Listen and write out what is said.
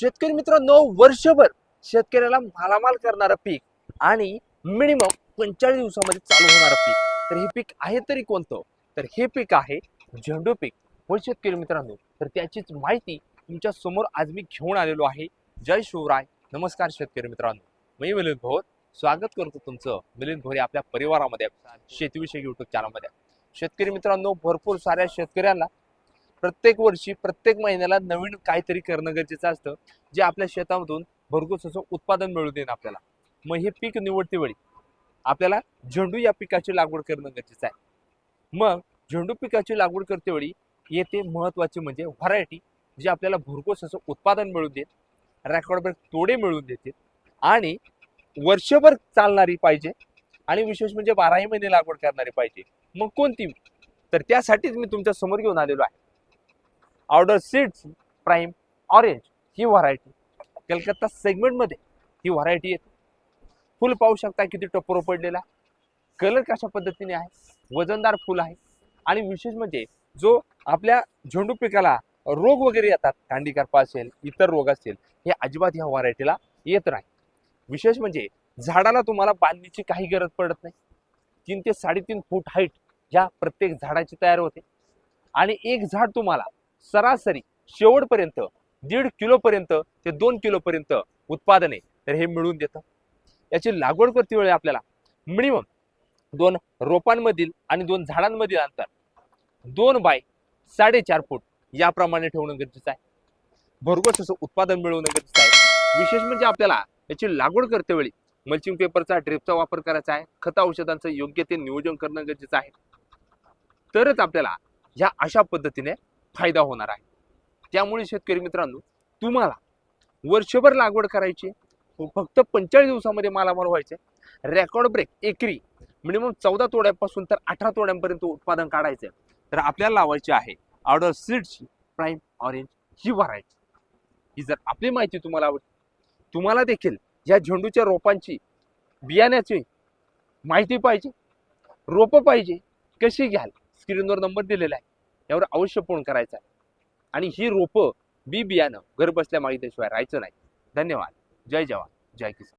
शेतकरी मित्रांनो वर्षभर शेतकऱ्याला मालामाल करणारं पीक आणि मिनिमम पंचेचाळीस दिवसामध्ये चालू होणारं पीक. तर हे पीक आहे तरी कोणतं? तर हे पीक आहे झेंडू पीक. होय शेतकरी मित्रांनो तर त्याचीच माहिती तुमच्यासमोर आज मी घेऊन आलेलो आहे. जय शिवराय. नमस्कार शेतकरी मित्रांनो. मी मिलिंद भोर. स्वागत करतो तुमचं मिलिंद भोरे आपल्या परिवारामध्ये शेतीविषयी युट्यूब चॅनलमध्ये शेतकरी मित्रांनो भरपूर साऱ्या शेतकऱ्यांना प्रत्येक वर्षी प्रत्येक महिन्याला नवीन काहीतरी करणं गरजेचं असतं जे आपल्या शेतामधून भरघोस असं उत्पादन मिळू देईन आपल्याला. मग हे पीक निवडते वेळी आपल्याला झेंडू या पिकाची लागवड करणं गरजेचं आहे. मग झेंडू पिकाची लागवड करतेवेळी येते महत्त्वाचे म्हणजे व्हरायटी जे आपल्याला भरघोस असं उत्पादन मिळून देत रेकॉर्डभर तोडे मिळून देते आणि वर्षभर चालणारी पाहिजे आणि विशेष म्हणजे बाराही महिने लागवड करणारी पाहिजे. मग कोणती? तर त्यासाठीच मी तुमच्यासमोर घेऊन आलेलो आहे. ऑर्डर सीड्स प्राईम ऑरेंज ही व्हरायटी कलकत्ता सेगमेंटमध्ये ही व्हरायटी येते. फुल पाहू शकता किती टप्पर पडलेला कलर कशा पद्धतीने आहे? वजनदार फुल आहे. आणि विशेष म्हणजे जो आपल्या झेंडू पिकाला रोग वगैरे येतात कांडी करपा असेल इतर रोग असतील हे अजिबात ह्या व्हरायटीला येत नाही. विशेष म्हणजे झाडाला तुम्हाला बांधणीची काही गरज पडत नाही. तीन ते साडेतीन फूट हाईट ह्या प्रत्येक झाडाची तयार होते. आणि एक झाड तुम्हाला सरासरी शेवटपर्यंत दीड किलोपर्यंत ते दोन किलोपर्यंत उत्पादने तर हे मिळून देतं. याची लागवड करते वेळी आपल्याला मिनिमम दोन रोपांमधील आणि दोन झाडांमधील अंतर दोन बाय साडेचार फूट याप्रमाणे ठेवणं गरजेचं आहे. भरघोस असं उत्पादन मिळवणं गरजेचं आहे. विशेष म्हणजे आपल्याला याची लागवड करते वेळी मल्चिंग पेपरचा ड्रिपचा वापर करायचा आहे. खत औषधांचं योग्य ते नियोजन करणं गरजेचं आहे. तरच आपल्याला ह्या अशा पद्धतीने फायदा होणार आहे. त्यामुळे शेतकरी मित्रांनो तुम्हाला वर्षभर लागवड करायची हो, फक्त पंचेचाळीस दिवसामध्ये मालामाल व्हायचे रेकॉर्ड ब्रेक एकरी मिनिमम चौदा तोड्यापासून तर अठरा तोड्यांपर्यंत उत्पादन काढायचं तर आपल्याला लावायची आहे ऑर्डर सीड्सची प्राईम ऑरेंज ही व्हरायटी ही जर आपली माहिती तुम्हाला आवडली तुम्हाला देखील या झेंडूच्या रोपांची बियाण्याची माहिती पाहिजे रोपं पाहिजे कशी घ्याल? स्क्रीनवर नंबर दिलेला आहे. यावर अवश्य फोन करायचा आहे. आणि ही रोपं बी बियाणं घर बसल्या मागितल्याशिवाय राहायचं नाही. धन्यवाद. जय जवान. जय किसान.